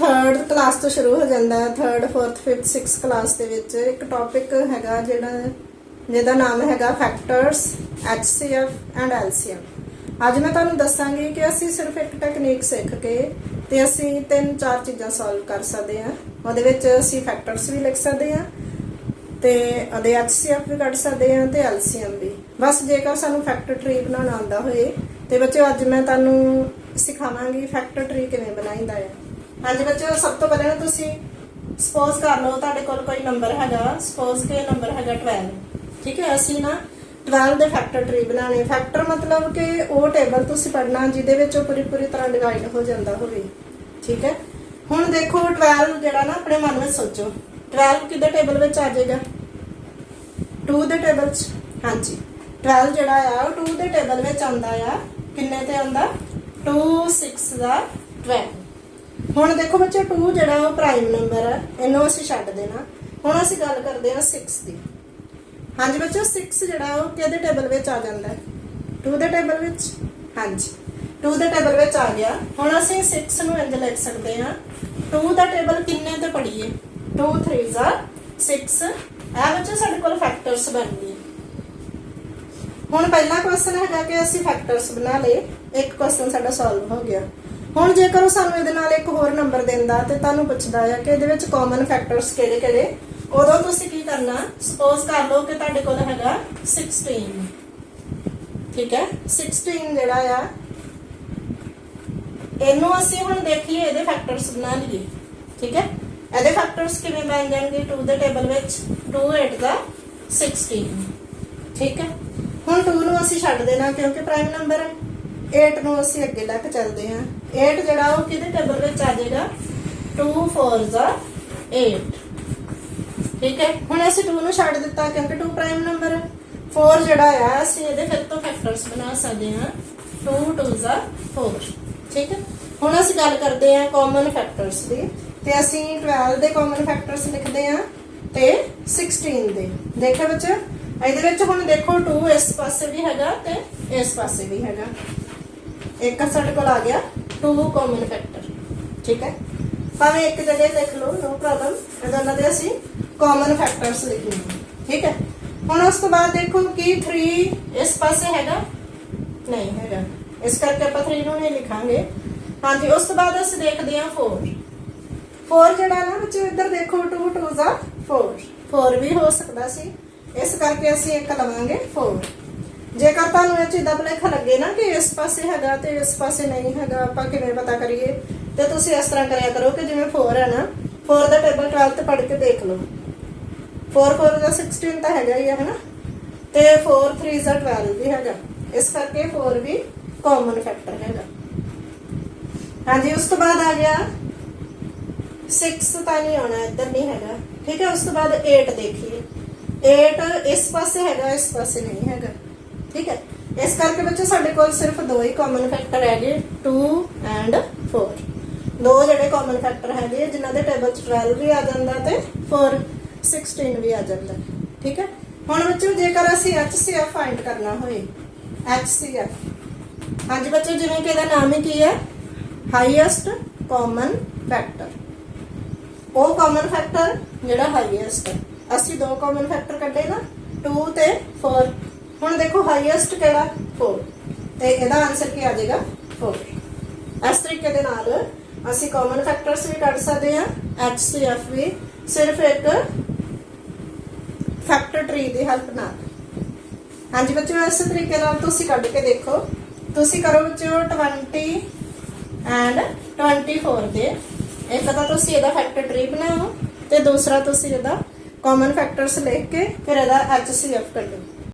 ਤੋਂ ਸ਼ੁਰੂ ਹੋ ਜਾਂਦਾ ਹੈ 3rd 4th 5th 6th class ਦੇ ਵਿੱਚ। ਇੱਕ ਟੌਪਿਕ ਹੈਗਾ ਜਿਹੜਾ, ਜਿਹਦਾ ਨਾਮ ਹੈਗਾ ਫੈਕਟਰਸ HCF ਐਂਡ LCM ਅੱਜ ਮੈਂ ਤੁਹਾਨੂੰ ਦੱਸਾਂਗੀ ਕਿ ਅਸੀਂ ਸਿਰਫ ਇੱਕ ਟੈਕਨੀਕ ਸਿੱਖ ਕੇ ਤੇ ਅਸੀਂ ਤਿੰਨ ਚਾਰ ਚੀਜ਼ਾਂ ਸੋਲਵ ਕਰ ਸਕਦੇ ਹਾਂ। ਉਹਦੇ ਵਿੱਚ ਅਸੀਂ ਫੈਕਟਰਸ ਵੀ ਲਿਖ ਸਕਦੇ ਹਾਂ ਤੇ ਉਹਦੇ HCF ਵੀ ਕੱਢ ਸਕਦੇ ਹਾਂ ਤੇ LCM ਵੀ। ਬਸ ਜੇਕਰ ਸਾਨੂੰ ਫੈਕਟਰ ਟਰੀ ਬਣਾਉਣਾ ਆਉਂਦਾ ਹੋਏ ਤੇ ਬੱਚਿਓ, ਅੱਜ ਮੈਂ ਤੁਹਾਨੂੰ ਸਿਖਾਵਾਂਗੀ ਫੈਕਟਰ ਟਰੀ ਕਿਵੇਂ ਬਣਾਈਦਾ ਹੈ। ਹਾਂਜੀ ਬੱਚਿਓ ਸਭ ਤੋਂ ਪਹਿਲਾਂ ਤੁਸੀਂ ਸਪੋਜ਼ ਕਰ ਲਓ ਤੁਹਾਡੇ ਕੋਲ ਕੋਈ ਨੰਬਰ ਹੈਗਾ ਸਪੋਜ਼ ਕਿ ਨੰਬਰ ਹੈਗਾ 12 ਠੀਕ ਹੈ? ਅਸੀਂ ਨਾ 12 ਦੇ ਫੈਕਟਰ ਟਰੀ ਬਣਾਣੇ ਫੈਕਟਰ ਮਤਲਬ ਕਿ ਉਹ ਟੇਬਲ ਤੁਸੀਂ ਪੜਨਾ ਜਿਹਦੇ ਵਿੱਚ ਉਹ ਪੂਰੀ ਪੂਰੀ ਤਰ੍ਹਾਂ ਡਿਵਾਈਡ ਹੋ ਜਾਂਦਾ ਹੋਵੇ, ਠੀਕ ਹੈ? ਹੁਣ ਦੇਖੋ 12 ਜਿਹੜਾ ਨਾ ਆਪਣੇ ਮਨ ਵਿੱਚ ਸੋਚੋ। 12 ਕਿਹਦੇ ਟੇਬਲ ਵਿੱਚ ਆ ਜਾਏਗਾ? 2 ਦੇ ਟੇਬਲ 'ਚ। ਹਾਂਜੀ। 12 ਜਿਹੜਾ ਆ, ਉਹ 2 ਦੇ ਟੇਬਲ ਵਿੱਚ ਆਉਂਦਾ ਆ। ਕਿੰਨੇ ਤੇ ਆਉਂਦਾ? 2 6 ਦਾ 12 ਹੁਣ ਦੇਖੋ ਬੱਚੇ 2 ਜਿਹੜਾ ਉਹ ਪ੍ਰਾਈਮ ਨੰਬਰ ਹੈ ਇਹਨੂੰ ਅਸੀਂ ਛੱਡ ਦੇਣਾ। ਹੁਣ ਅਸੀਂ ਗੱਲ ਕਰਦੇ ਹਾਂ 6 ਦੀ। ਹਾਂਜੀ ਬੱਚੋ 6 ਜਿਹੜਾ ਉਹ ਕਿਹਦੇ ਟੇਬਲ ਵਿੱਚ ਆ ਜਾਂਦਾ? ਹੈ 2 ਦੇ ਟੇਬਲ ਵਿੱਚ? ਹਾਂਜੀ। 2 ਦੇ ਟੇਬਲ ਵਿੱਚ ਆ ਗਿਆ। ਹੁਣ ਅਸੀਂ 6 ਨੂੰ ਇੰਜ ਲਿਖ ਸਕਦੇ ਹਾਂ। 2 ਦਾ ਟੇਬਲ ਕਿੰਨੇ ਤੇ ਪੜੀਏ 2 3 ਆ 6 ਇਹ ਬੱਚੋ ਸਾਡੇ ਕੋਲ ਫੈਕਟਰਸ ਬਣ ਗਏ ਹੁਣ ਪਹਿਲਾ ਕੁਐਸਚਨ ਹੈਗਾ ਕਿ ਅਸੀਂ ਫੈਕਟਰਸ ਬਣਾ ਲਏ। ਇੱਕ ਕੁਐਸਚਨ ਸਾਡਾ ਸੋਲਵ ਹੋ ਗਿਆ। ਹੁਣ ਜੇਕਰ ਉਹ ਸਾਨੂੰ ਇਹਦੇ ਨਾਲ ਇੱਕ ਹੋਰ ਨੰਬਰ ਦਿੰਦਾ ਤੇ ਤੁਹਾਨੂੰ ਪੁੱਛਦਾ ਹੈ ਕਿ ਇਹਦੇ ਵਿੱਚ ਕਾਮਨ ਫੈਕਟਰਸ ਕਿਹੜੇ ਕਿਹੜੇ, ਉਦੋਂ ਤੁਸੀਂ ਕੀ ਕਰਨਾ? ਸਪੋਜ਼ ਕਰ ਲਓ ਕਿ ਤੁਹਾਡੇ ਕੋਲ ਹੈਗਾ 16 ਠੀਕ ਹੈ? 16 ਜਿਹੜਾ ਆ, ਇਹਨੂੰ ਅਸੀਂ ਹੁਣ ਦੇਖੀਏ, ਇਹਦੇ ਫੈਕਟਰਸ ਬਣਾ ਲਈਏ ਠੀਕ ਹੈ? ਇਹਦੇ ਫੈਕਟਰਸ ਕਿਵੇਂ ਬਣ ਜਾਣਗੇ 2 ਦੇ ਟੇਬਲ ਵਿੱਚ? 2 8 ਦਾ 16 ਠੀਕ ਹੈ? ਹੁਣ 2 ਨੂੰ ਅਸੀਂ ਛੱਡ ਦੇਣਾ ਕਿਉਂਕਿ ਪ੍ਰਾਈਮ ਨੰਬਰ ਹੈ। 8 ਨੂੰ ਅਸੀਂ ਅੱਗੇ ਲੈ ਕੇ ਚੱਲਦੇ ਹਾਂ। 8 ਜਿਹੜਾ ਉਹ ਕਿਹਦੇ ਟੇਬਲ ਵਿੱਚ ਆ ਜਾਏਗਾ? 2 4 ਦਾ 8 ਠੀਕ ਹੈ? ਹੁਣ ਅਸੀਂ 2 ਨੂੰ ਛੱਡ ਦਿੱਤਾ ਕਿਉਂਕਿ 2 ਪ੍ਰਾਈਮ ਨੰਬਰ ਹੈ। 4 ਜਿਹੜਾ ਆ, ਅਸੀਂ ਇਹਦੇ ਫਿਰ ਤੋਂ ਫੈਕਟਰਸ ਬਣਾ ਸਕਦੇ ਹਾਂ। 2 2 ਦਾ 4 ਠੀਕ ਹੈ? ਹੁਣ ਅਸੀਂ ਗੱਲ ਕਰਦੇ ਹਾਂ ਕਾਮਨ ਫੈਕਟਰਸ ਦੀ। ਤੇ ਅਸੀਂ 12 ਦੇ ਕਾਮਨ ਫੈਕਟਰਸ ਲਿਖਦੇ ਹਾਂ ਤੇ 16 ਦੇ। ਦੇਖੋ ਬੱਚੋ, ਇਹਦੇ ਵਿੱਚ ਹੁਣ ਦੇਖੋ 2 ਇਸ ਪਾਸੇ ਵੀ ਹੈਗਾ ਤੇ ਇਸ ਪਾਸੇ ਵੀ ਹੈਗਾ। ਇੱਕ ਸਾਡੇ ਕੋਲ ਆ ਗਿਆ। ਟੂ ਕਾਮਨ ਫੈਕਟਰ ਠੀਕ ਹੈ? ਭਾਵੇਂ ਇੱਕ ਜਗ੍ਹਾ ਹੀ ਲਿਖ ਲਓ ਨੋ ਪ੍ਰੋਬਲਮ ਇਹਦਾ ਨਾਲ ਅਸੀਂ ਕਾਮਨ ਫੈਕਟਰਸ ਲਿਖਣੇ ਠੀਕ ਹੈ? ਹੁਣ ਉਸ ਤੋਂ ਬਾਅਦ ਦੇਖੋ ਕਿ 3 ਇਸ ਪਾਸੇ ਹੈਗਾ? ਨਹੀਂ ਹੈਗਾ। ਇਸ ਕਰਕੇ ਆਪਾਂ 3 ਨੂੰ ਨਹੀਂ ਲਿਖਾਂਗੇ। ਹਾਂਜੀ, ਉਸ ਤੋਂ ਬਾਅਦ ਅਸੀਂ ਦੇਖਦੇ ਹਾਂ 4 4 ਜਿਹੜਾ ਨਾ ਬੱਚੋ ਇੱਧਰ ਦੇਖੋ 2 2 ਦਾ 4 4 ਵੀ ਹੋ ਸਕਦਾ ਸੀ। ਇਸ ਕਰਕੇ ਅਸੀਂ ਇੱਕ ਲਵਾਂਗੇ 4 ਜੇਕਰ ਤੁਹਾਨੂੰ ਇਹ ਚੀਜ਼ ਦਾ ਭੁਲੇਖਾ ਲੱਗੇ ਨਾ ਕਿ ਇਸ ਪਾਸੇ ਹੈਗਾ ਤੇ ਇਸ ਪਾਸੇ ਨਹੀਂ ਹੈਗਾ, ਆਪਾਂ ਕਿਵੇਂ ਪਤਾ ਕਰੀਏ? ਤੇ ਤੁਸੀਂ ਇਸ ਤਰ੍ਹਾਂ ਕਰਿਆ ਕਰੋ ਕਿ ਜਿਵੇਂ 4 ਹੈ ਨਾ 4 ਦਾ ਟੇਬਲ 12 ਤੇ ਪੜ੍ਹ ਕੇ ਦੇਖ ਲਓ। 4 4 ਦਾ 16 ਤਾਂ ਹੈਗਾ ਹੀ ਹੈ ਹਨਾ? ਤੇ 4 3 ਦਾ 12 ਵੀ ਹੈਗਾ। ਇਸ ਕਰਕੇ 4 ਵੀ ਕਾਮਨ ਫੈਕਟਰ ਹੈਗਾ। ਹਾਂਜੀ, ਉਸ ਤੋਂ ਬਾਅਦ ਆ ਗਿਆ। 6 ਤਾਂ ਨਹੀਂ ਆਉਣਾ, ਇੱਧਰ ਨਹੀਂ ਹੈਗਾ। ਠੀਕ ਹੈ, ਉਸ ਤੋਂ ਬਾਅਦ 8 ਦੇਖੀਏ। 8 ਇਸ ਪਾਸੇ ਹੈਗਾ, ਇਸ ਪਾਸੇ ਨਹੀਂ ਹੈਗਾ। ਠੀਕ ਹੈ? ਇਸ ਕਰਕੇ ਬੱਚੇ ਸਾਡੇ ਕੋਲ ਸਿਰਫ ਦੋ ਹੀ ਕਾਮਨ ਫੈਕਟਰ ਹੈਗੇ 2 ਐਂਡ 4 ਦੋ ਜਿਹੜੇ ਕਾਮਨ ਫੈਕਟਰ ਹੈਗੇ ਜਿਨ੍ਹਾਂ ਦੇ ਟੇਬਲ 'ਚ 12 ਵੀ ਆ ਜਾਂਦਾ ਤੇ 4 16 ਵੀ ਆ ਜਾਂਦਾ। ਠੀਕ ਹੈ? ਹੁਣ ਬੱਚੋ ਜੇਕਰ ਅਸੀਂ HCF ਫਾਈਂਡ ਕਰਨਾ ਹੋਏ, HCF ਹਾਂਜੀ ਬੱਚੋ ਜਿਵੇਂ ਕਿ ਇਹਦਾ ਨਾਮ ਹੀ ਕੀ ਹੈ? ਹਾਈਐਸਟ ਕਾਮਨ ਫੈਕਟਰ ਉਹ ਕਾਮਨ ਫੈਕਟਰ ਜਿਹੜਾ ਹਾਈਐਸਟ ਹੈ। ਅਸੀਂ ਦੋ ਕਾਮਨ ਫੈਕਟਰ ਕੱਢੇ ਨਾ 2 ਤੇ 4 ਹੁਣ ਦੇਖੋ ਹਾਈਐਸਟ ਕਿਹੜਾ? 4 ਤੇ ਇਹਦਾ ਆਨਸਰ ਕੀ ਆ ਜਾਏਗਾ? 4 ਇਸ ਤਰੀਕੇ ਦੇ ਨਾਲ ਅਸੀਂ ਕਾਮਨ ਫੈਕਟਰਸ ਵੀ ਕੱਢ ਸਕਦੇ ਹਾਂ HCF ਵੀ, ਸਿਰਫ ਇੱਕ ਫੈਕਟਰ ਟਰੀ ਦੀ ਹੈਲਪ ਨਾਲ। ਹਾਂਜੀ ਬੱਚਿਓ, ਇਸ ਤਰੀਕੇ ਨਾਲ ਤੁਸੀਂ ਕੱਢ ਕੇ ਦੇਖੋ। ਤੁਸੀਂ ਕਰੋ ਬੱਚਿਓ 20 ਐਂਡ 24 ਦੇ ਇੱਕ ਤਾਂ ਤੁਸੀਂ ਇਹਦਾ ਫੈਕਟਰ ਟਰੀ ਬਣਾਓ ਤੇ ਦੂਸਰਾ ਤੁਸੀਂ ਇਹਦਾ ਕਾਮਨ ਫੈਕਟਰਸ ਲਿਖ ਕੇ ਫਿਰ ਇਹਦਾ HCF ਕੱਢੋ।